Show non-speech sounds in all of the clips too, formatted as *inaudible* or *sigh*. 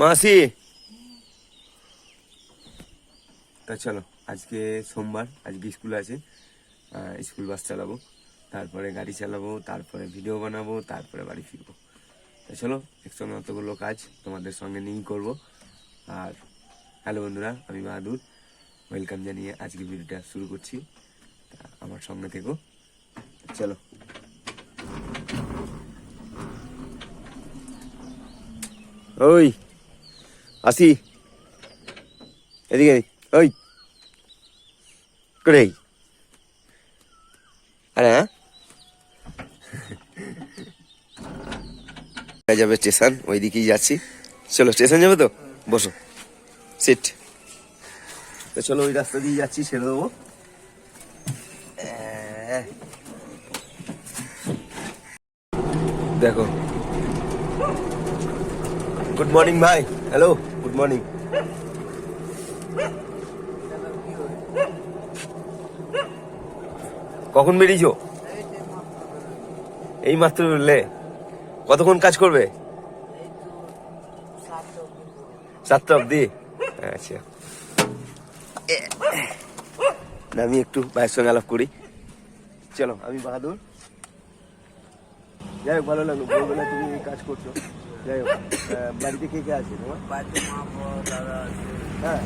মাসি। তা চলো আজকে সোমবার আজকে স্কুল আছে। স্কুল বাস চালাবো তারপরে গাড়ি চালাবো তারপরে ভিডিও বানাবো তারপরে বাড়ি ফিরবো। তা চলো একসঙ্গে অতগুলো কাজ তোমাদের সঙ্গে নিয়েই করব। আর হ্যালো বন্ধুরা আমি বাহাদুর ওয়েলকাম জানিয়ে আজকে ভিডিওটা শুরু করছি। তা আমার সঙ্গে থেকো। চলো। ওই আসি। এদিকে ওই। করে আরে হ্যাঁ? *laughs* যাবে স্টেশন ওই দিকেই যাচ্ছি। চলো, স্টেশন যাবে তো? বসো। সিট। তো চলো, ওই রাস্তা দিয়ে যাচ্ছি, ছেড়ে দেবো। দেখো গুড মর্নিং ভাই হ্যালো গুড মর্নিং কখন বেরিয়েছো? এই মাত্র বেরোলে কতক্ষণ কাজ করবে? সাতটা অব্দি আচ্ছা। না, আমি একটু ভাইয়ের সঙ্গে আলাপ করি। চলো আমি বাহাদুর। যাই হোক ভালো লাগল। ভোরবেলা তুমি কাজ করছ। যাই হোক বাড়িতে কে কে আছে তোমার? বাড়িতে মা দাদা আছে। হ্যাঁ।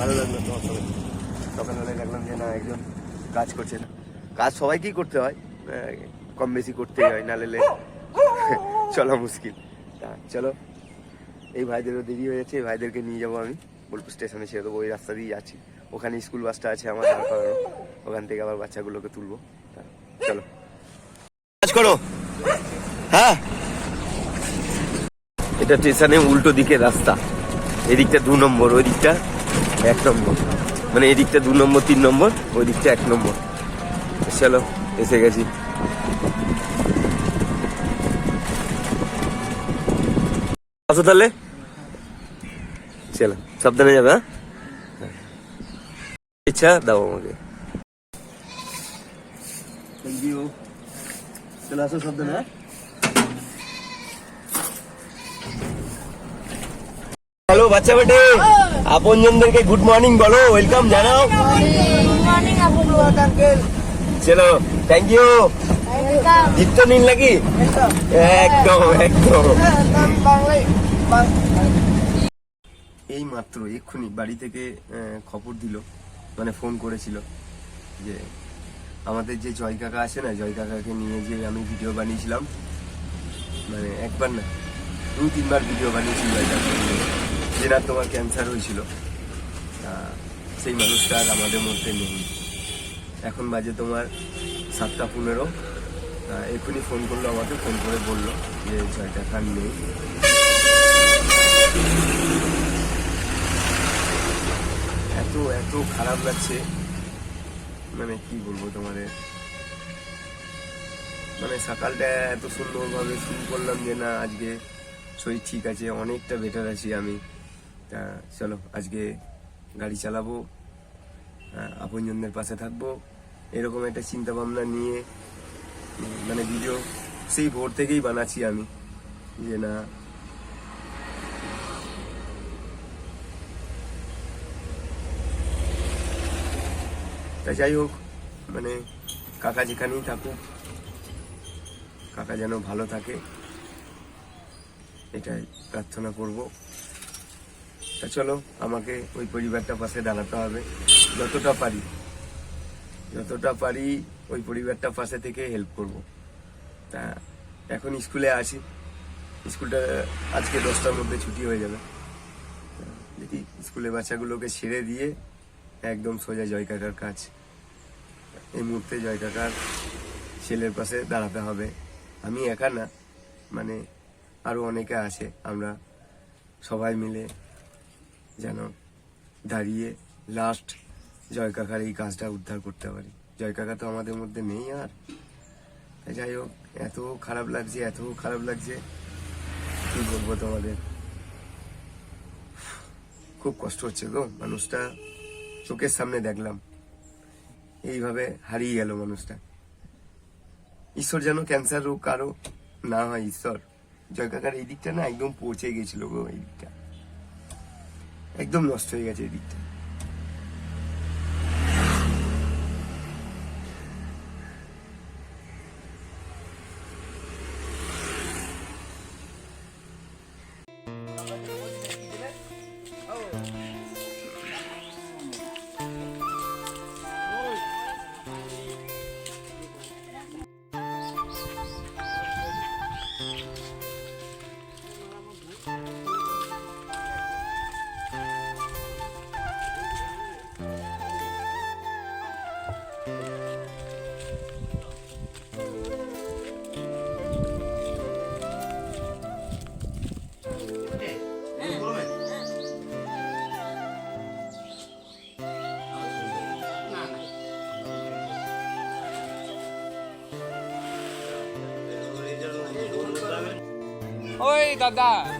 ভালো লাগল তোমার সঙ্গে। সকালবেলায় দেখলাম যে না একজন কাজ করছে না। কাজ সবাইকেই করতে হয়। কম বেশি করতেই হয় না লেলে *laughs* চলা মুশকিল। তা চলো এই ভাইদেরও দেরি হয়ে যাচ্ছে এই ভাইদেরকে নিয়ে যাব আমি। বোলপুর স্টেশনে ছেড়ে দেবো ওই রাস্তা দিয়ে যাচ্ছি ওখানে স্কুল বাসটা আছে আমার দাঁড় করানো। ওখান থেকে আবার বাচ্চাগুলোকে তুলবো। তা চলো। কাজ করো। হ্যাঁ। এটা স্টেশনে উল্টো দিকে রাস্তা। এদিকটা দু নম্বর ওই দিকটা এক নম্বর। মানে এদিকটা দু নম্বর, তিন নম্বর ওই দিকটা এক নম্বর। চলো, এসে গেছি। আসো তাহলে। চলো, সাবধানে যাবে হ্যাঁ? ইচ্ছা, দাও আমাকে। চলে, আসো সাবধানে হ্যাঁ? বাচ্চা বেটে। আপনজনদেরকে গুড মর্নিং বলো ওয়েলকাম জানাও। চলো থ্যাংক ইউ গিফট নিন নাকি? একদম একদম। এই মাত্র এক্ষুনি বাড়ি থেকে খবর দিল মানে ফোন করেছিল যে আমাদের যে জয় কাকা আছে না জয় কাকাকে নিয়ে যে আমি ভিডিও বানিয়েছিলাম মানে একবার না দু তিনবার ভিডিও বানিয়েছি জয় কাকাকে নিয়ে। যে তোমার ক্যান্সার হয়েছিল। সেই মানুষটা আর আমাদের মধ্যে নেই। এখন বাজে তোমার সাতটা পনেরো। এক্ষুনি ফোন করল আমাকে ফোন করে বলল যে কাকা আর নেই। এত এত খারাপ লাগছে। মানে কি বলব তোমাদের? মানে সকালটা এত সুন্দরভাবে শুরু করলাম যে না, আজকে শরীর ঠিক আছে, অনেকটা বেটার আছি আমি। তা চলো, আজকে গাড়ি চালাবো আপনজনদের পাশে থাকব। এরকম একটা চিন্তা ভাবনা নিয়ে মানে ভিডিও সেই ভোর থেকেই বানাচ্ছি আমি, যে না। তা যাই হোক মানে কাকা যেখানেই থাকুক, কাকা যেন ভালো থাকে, এটাই প্রার্থনা করব। তা চলো, আমাকে ওই পরিবারটা পাশে দাঁড়াতে হবে। যতটা পারি যতটা পারি ওই পরিবারটা পাশে থেকে হেল্প করব। তা, এখন স্কুলে আছি স্কুলটা আজকে দশটার মধ্যে ছুটি হয়ে যাবে। দেখি, স্কুলে বাচ্চাগুলোকে ছেড়ে দিয়ে একদম সোজা জয় কাকার কাজ। এই মুহূর্তে জয় কাকার ছেলের পাশে দাঁড়াতে হবে। আমি একা না মানে আরও অনেকে আছে, আমরা সবাই মিলে যেন দাঁড়িয়ে লাস্ট জয় কাকার এই কাজটা উদ্ধার করতে পারি। জয় কাকা তো আমাদের মধ্যে নেই আর। যাই হোক, এত খারাপ লাগছে, এত খারাপ লাগছে। কি বলব তোমাদের? খুব কষ্ট হচ্ছে গো, মানুষটা চোখের সামনে দেখলাম। এইভাবে হারিয়ে গেল মানুষটা। ঈশ্বর যেন ক্যান্সার রোগ কারও না হয়, ঈশ্বর। জয়কাকার এই দিকটা না একদম পৌঁছে গেছিল গো, এই দিকটা। একদম নষ্ট হয়ে গেছে এই দিকটা ওই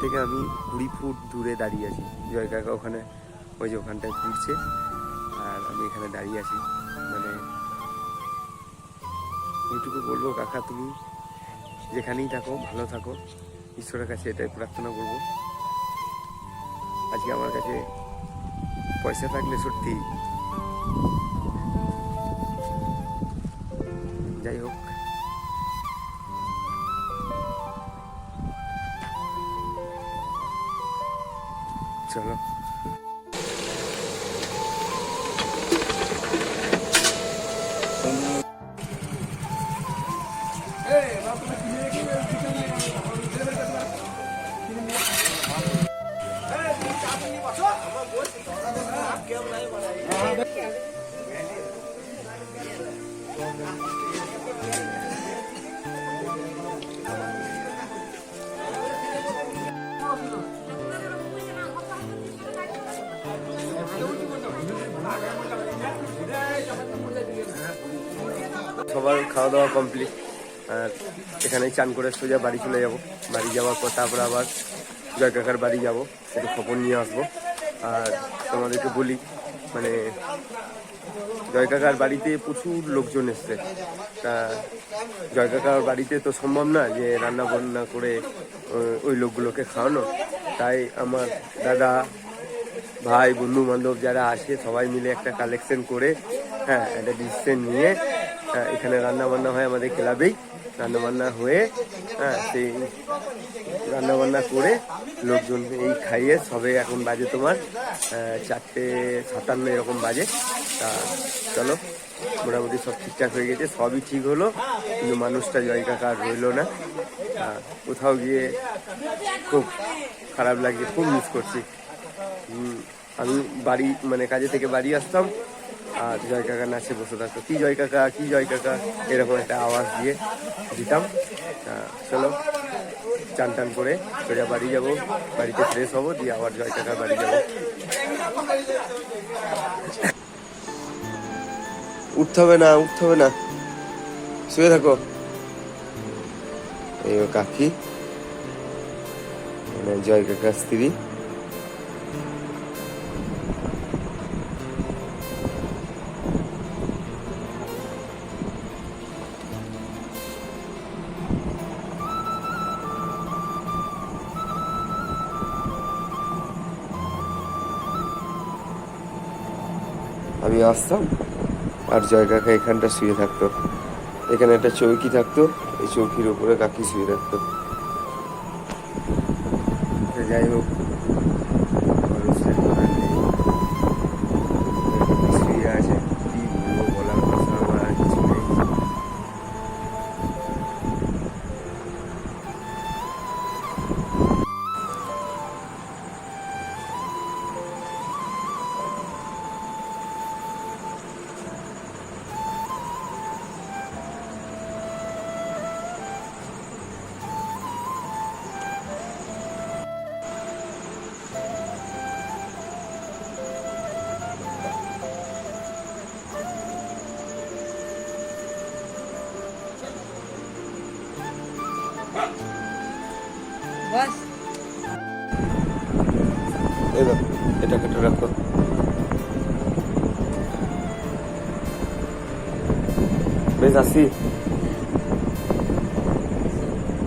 থেকে আমি কুড়ি ফুট দূরে দাঁড়িয়ে আছি। জয় কাকা ওখানে, ওই যে ওখানটায় ঘুরছে। আর আমি এখানে দাঁড়িয়ে আছি। মানে এইটুকু বলব কাকা তুমি যেখানেই থাকো, ভালো থাকো। ঈশ্বরের কাছে এটাই প্রার্থনা করব। আজকে আমার কাছে পয়সা থাকলে সত্যি সবার খাওয়া দাওয়া কমপ্লিট আর এখানে চান করে সোজা বাড়ি চলে যাব। বাড়ি যাওয়ার পর তারপরে আবার জয় কাকার বাড়ি যাব। একটু খবর নিয়ে আসব। আর তোমাদেরকে বলি মানে জয় কাকার বাড়িতে প্রচুর লোকজন এসছে। তা জয় কাকার বাড়িতে তো সম্ভব না যে রান্না বান্না করে ওই লোকগুলোকে খাওয়ানো। তাই আমার দাদা, ভাই বন্ধু বান্ধব যারা আসে সবাই মিলে একটা কালেকশন করে হ্যাঁ একটা ডিসিশন নিয়ে এখানে রান্না বান্না হয় আমাদের ক্লাবেই। রান্না বান্না হয়ে হ্যাঁ সেই রান্না বান্না করে লোকজন এই খাইয়ে সবে এখন বাজে তোমার চারটে সাতান্ন এরকম বাজে। তা চলো, মোটামুটি সব ঠিকঠাক হয়ে গেছে, সবই ঠিক হলো, কিন্তু মানুষটা জয় কাকা রইল না। কোথাও গিয়ে খুব খারাপ লাগছে, খুব মিস করছি। আমি বাড়ি মানে কাজে থেকে বাড়ি আসতাম আর জয় কাকা নাচে বসে থাকতো কি জয় কাকা, কি জয় কাকা? এরকম একটা আওয়াজ দিয়ে দিতাম। চলো, চান টান করে সোজা বাড়ি যাব। বাড়িতে ফ্রেশ হব, দিয়ে আবার জয় কাকার বাড়ি যাব। উঠতে হবে না, উঠতে হবে না। শুয়ে থাকো। এই কাকি। মানে জয় কাকার স্ত্রী। আমি আসতাম, আর জয় কাকা এখানটা শুয়ে থাকতো। এখানে একটা চৌকি থাকতো, এই চৌকির উপরে কাকি শুয়ে থাকতো। যাই হোক এটা কেটে রাখো বেশ, আসি।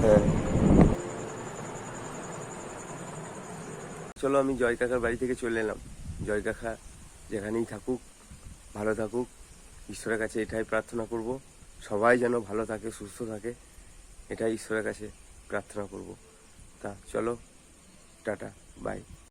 হ্যাঁ। চলো, আমি জয় কাকার বাড়ি থেকে চলে এলাম। জয় কাকা যেখানেই থাকুক, ভালো থাকুক, ঈশ্বরের কাছে এটাই প্রার্থনা করব। সবাই যেন ভালো থাকে, সুস্থ থাকে। এটাই ঈশ্বরের কাছে প্রার্থনা করব। তা চলো টাটা বাই